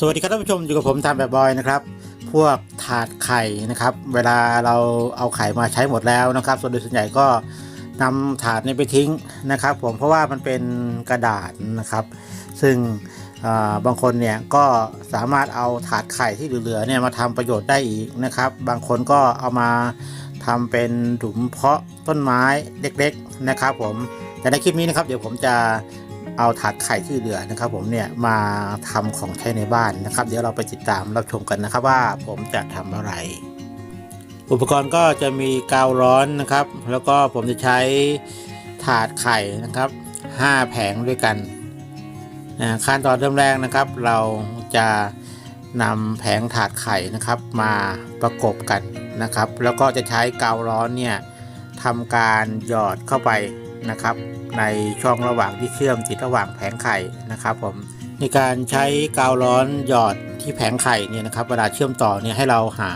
สวัสดีครับท่านผู้ชมอยู่กับผมทำแบบบอยนะครับ พวกถาดไข่นะครับ เวลาเราเอาไข่มาใช้หมดแล้วนะครับ ส่วนโดยส่วนใหญ่ก็นำถาดนี้ไปทิ้งนะครับ ผมเพราะว่ามันเป็นกระดาษนะครับ ซึ่งาบางคนเนี่ยก็สามารถเอาถาดไข่ที่เหลือๆเนี่ยมาทำประโยชน์ได้อีกนะครับ บางคนก็เอามาทำเป็นถุงเพาะต้นไม้เล็ก ๆนะครับ ผมแต่ในคลิปนี้นะครับ เดี๋ยวผมจะ เอาถาดไข่ที่เหลือนะครับ ผมเนี่ยมาทำของใช้ในบ้านนะครับ เดี๋ยวเราไปติดตามรับชมกันนะครับว่าผมจะทำอะไร อุปกรณ์ก็จะมีกาวร้อนนะครับ แล้วก็ผมจะใช้ถาดไข่นะครับ 5 แผงด้วยกันขั้นตอนเริ่มแรกนะครับ เราจะนำแผงถาดไข่นะครับมาประกบกันนะครับ แล้วก็จะใช้กาวร้อนเนี่ยทำการหยอดเข้าไป นะครับ ในช่องระหว่างที่เชื่อมติดระหว่างแผงไข่นะครับผมในการใช้กาวร้อนหยอดที่แผงไข่เนี่ยนะครับ เวลาเชื่อมต่อเนี่ยให้เราหา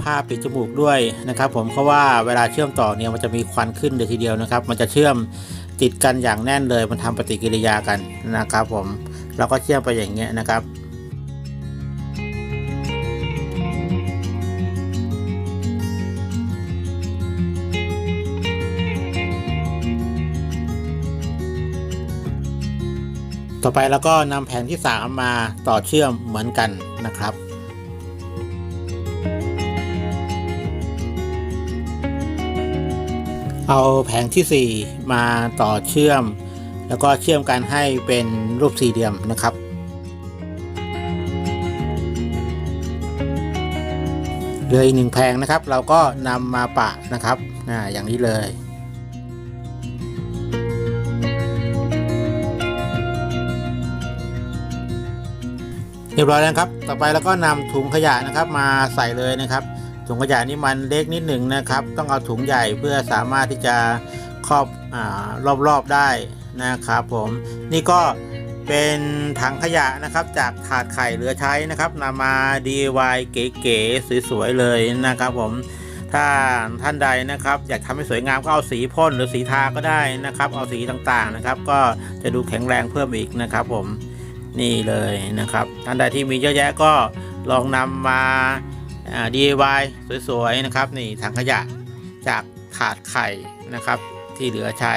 ผ้าปิดจมูกด้วยนะครับ ผมเพราะว่าเวลาเชื่อมต่อเนี่ยมันจะมีควันขึ้นเลยทีเดียวนะครับ มันจะเชื่อมติดกันอย่างแน่นเลย มันทำปฏิกิริยากันนะครับ ผมเราก็เชื่อมไปอย่างเงี้ยนะครับ ต่อไปเราก็นำแผงที่ 3 มาต่อเชื่อมเหมือนกันนะครับเอาแผงที่ 4 มาต่อเชื่อม แล้วก็เชื่อมกันให้เป็นรูปสี่เหลี่ยมนะครับ เหลืออีกหนึ่งแผงนะครับ เราก็นำมาปะนะครับอ่าอย่างนี้เลย เรียบร้อยแล้วครับ ต่อไปเราก็นำถุงขยะนะครับมาใส่เลยนะครับ ถุงขยะนี่มันเล็กนิดหนึ่งนะครับ ต้องเอาถุงใหญ่เพื่อสามารถที่จะครอบอรอบๆได้นะครับผมนี่ก็เป็นถังขยะนะครับจากถาดไข่เหลือใช้นะครับนำมา DIY เก๋ๆสวยๆเลยนะครับผมถ้าท่านใดนะครับอยากทำให้สวยงามก็เอาสีพ่นหรือสีทาก็ได้นะครับ เอาสีต่างๆนะครับ ก็จะดูแข็งแรงเพิ่มอีกนะครับผม นี่เลยนะครับท่านใดที่มีเยอะแยะก็ลองนำมาอ่า DIY สวยๆนะครับนี่ถังขยะจากถาดไข่นะครับที่เหลือใช้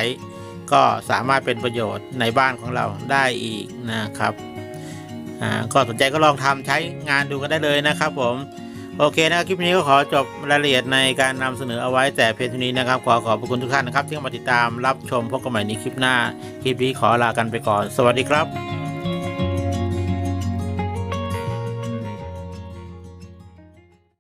ก็สามารถเป็นประโยชน์ในบ้านของเราได้อีกนะครับอ่าก็สนใจก็ลองทำใช้งานดูกันได้เลยนะครับผมโอเคนะครับคลิปนี้ก็ขอจบรายละเอียดในการนำเสนอเอาไว้แต่เพียงเท่านี้นะครับ ขอขอบพระคุณทุกท่านนะครับ ที่มาติดตามรับชมพบกันใหม่ในคลิปหน้า คลิปนี้ขอลากันไปก่อน สวัสดีครับ